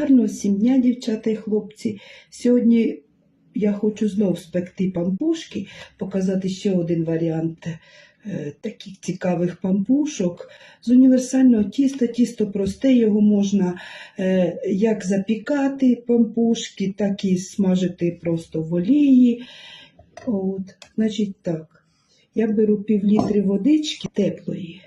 Гарного всім дня, дівчата і хлопці. Сьогодні я хочу знов спекти пампушки, показати ще один варіант е, таких цікавих пампушок. З універсального тіста, тісто просте, його можна е, як запікати пампушки, так і смажити просто в олії. От, значить так, я беру пів літри водички теплої,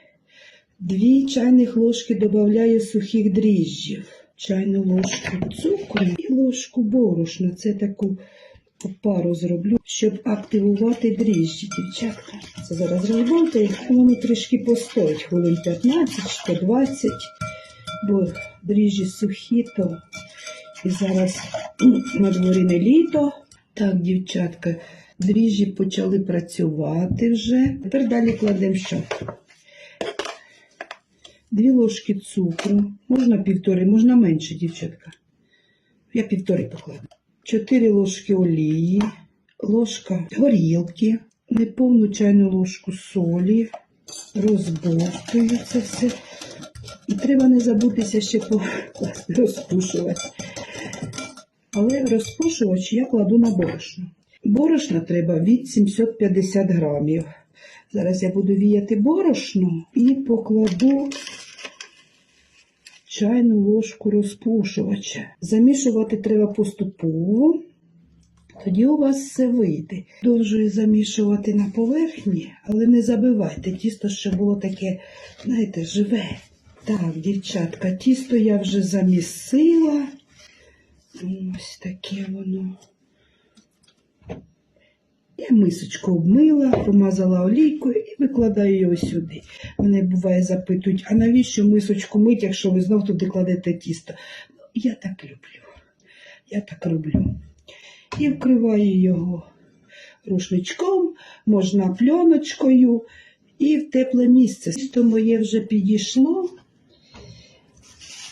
дві чайних ложки додаю сухих дріжджів, чайну ложку цукру і ложку борошна. Це таку пару зроблю, щоб активувати дріжджі, дівчатка. Це зараз розболтаю, і воно трішки постоїть, хвилин 15-20, бо дріжджі сухі, то і зараз на дворі не літо. Так, дівчатка, дріжджі почали працювати вже. Тепер далі кладемо що? Дві ложки цукру, можна півтори, можна менше, дівчатка. Я півтори покладу. Чотири ложки олії, ложка горілки, неповну чайну ложку солі, розбовтую це все. І треба не забутися ще покласти розпушувач. Але розпушувач я кладу на борошно. Борошна треба від 750 грамів. Зараз я буду віяти борошно і покладу чайну ложку розпушувача. Замішувати треба поступово, тоді у вас все вийде. Довжую замішувати на поверхні, але не забивайте. Тісто ще було таке, знаєте, живе. Так, дівчатка, тісто я вже замісила. Ось таке воно. Я мисочку обмила, помазала олійкою і викладаю його сюди. Мене буває запитують, а навіщо мисочку мить, якщо ви знов туди кладете тісто? Ну, Я так люблю. Я так роблю. І вкриваю його рушничком, можна пленочкою і в тепле місце. Тісто моє вже підійшло.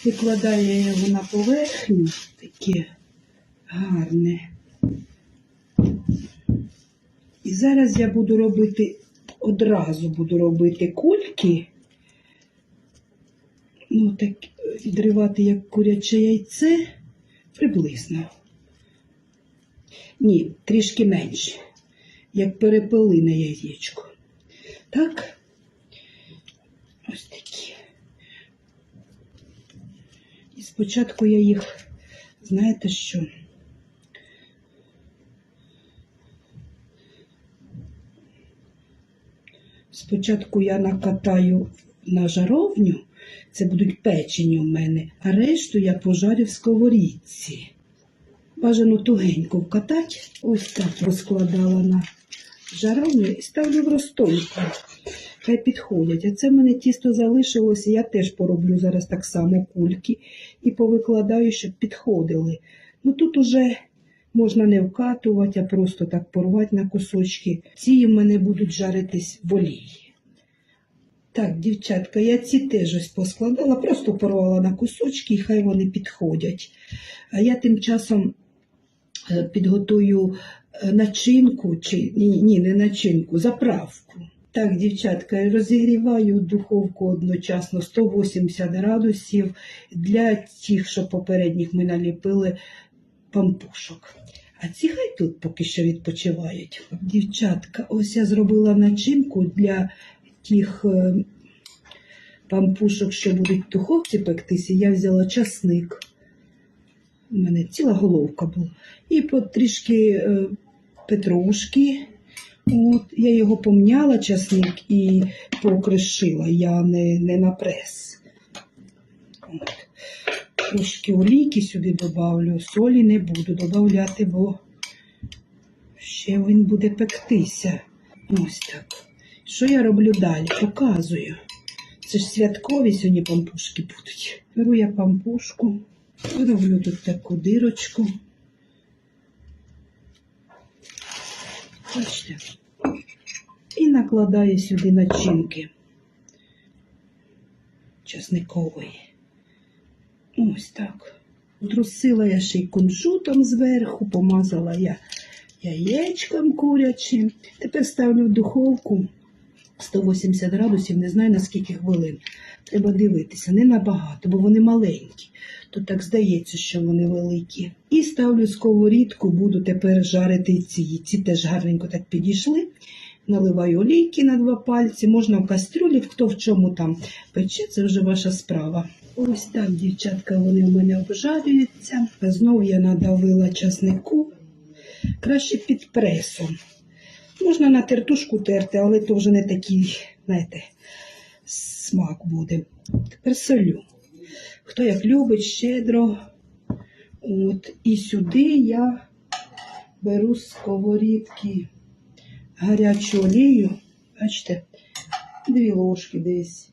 Викладаю його на поверхню, таке гарне. І зараз я буду робити, одразу буду робити кульки. Ну, так, відривати як куряче яйце приблизно. Ні, трішки менше, як перепелине яєчко. Так, ось такі. І спочатку я їх, знаєте що? Спочатку я накатаю на жаровню, це будуть печені у мене, а решту я пожарю в сковорідці. Бажано тугенько вкатати, ось так розкладала на жаровню і ставлю в розстойку. Хай підходять. А це в мене тісто залишилося, я теж пороблю зараз так само кульки і повикладаю, щоб підходили. Ну тут уже можна не вкатувати, а просто так порвати на кусочки. Ці в мене будуть жаритись в олії. Так, дівчатка, я ці теж ось поскладала, просто порвала на кусочки і хай вони підходять. А я тим часом е, підготую е, начинку, чи ні, ні, не начинку, заправку. Так, дівчатка, розігріваю духовку одночасно 180 градусів для тих, що попередніх ми наліпили пампушок. А ці хай тут поки що відпочивають. Дівчатка, ось я зробила начинку для тих е, пампушок, що будуть в духовці пектися. Я взяла часник. У мене ціла головка була. І потрішки е, петрушки. От, я його помняла, часник, і покришила. Я не, не на прес. От. Трошки олійки сюди додавлю, солі не буду додавляти, бо ще він буде пектися. Ось так. Що я роблю далі? Показую. Це ж святкові сьогодні пампушки будуть. Беру я пампушку, роблю тут таку дирочку. Бачите? І накладаю сюди начинки часникової. Ось так. Трусила я ще й кунжутом зверху, помазала я яєчком курячим. Тепер ставлю в духовку 180 градусів, не знаю на скільки хвилин. Треба дивитися, не набагато, бо вони маленькі. то так здається, що вони великі. І ставлю сковорідку, буду тепер жарити ці. Ці теж гарненько так підійшли. Наливаю олійки на два пальці, можна в кастрюлі, хто в чому там пече, це вже ваша справа. Ось так, дівчатка, вони у мене обжарюються. Знову я надавила часнику, краще під пресом. Можна на тертушку терти, але то вже не такий, знаєте, смак буде. Тепер солю. Хто як любить, щедро. От, і сюди я беру сковорідки гарячу олію. Бачите, дві ложки десь.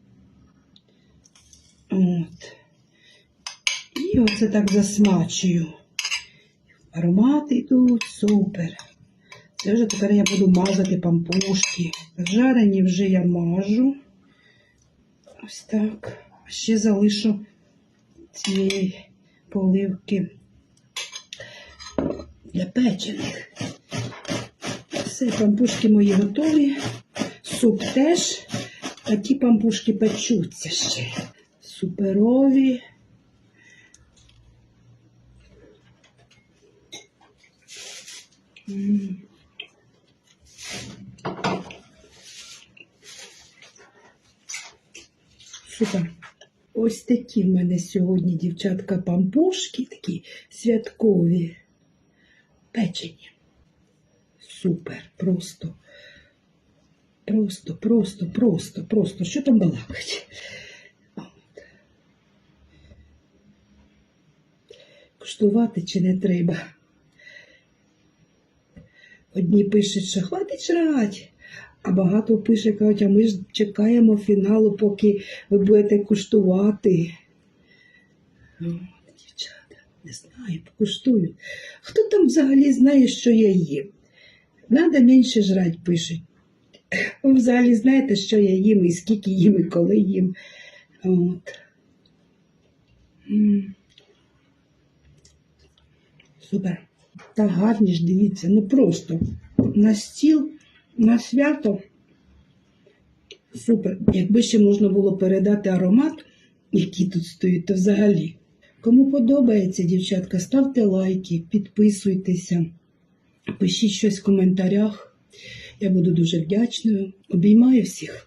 От. І оце так засмачую. Аромати йдуть супер. Це вже тепер я буду мазати пампушки. Жарені вже я мажу. Ось так. Ще залишу цієї поливки для печених. Все, пампушки мої готові. Суп теж. А ті пампушки печуться ще. Суперові. Супер. Ось такі в мене сьогодні, дівчатка, пампушки, такі святкові, печені. Супер, просто. Просто, просто, просто, просто. Що там балакать? Куштувати чи не треба? Одні пишуть, що хватить жрать, а багато пише, кажуть, а ми ж чекаємо фіналу, поки ви будете куштувати. Дівчата, не знаю, покуштую. Хто там взагалі знає, що я їм? Надо менше жрать, пишуть. Ви взагалі знаєте, що я їм, і скільки їм, і коли їм. От. Супер. Та ж, дивіться, ну просто на стіл, на свято. Супер. Якби ще можна було передати аромат, який тут стоїть, то взагалі. Кому подобається, дівчатка, ставте лайки, підписуйтеся, пишіть щось в коментарях. Я буду дуже вдячною. Обіймаю всіх.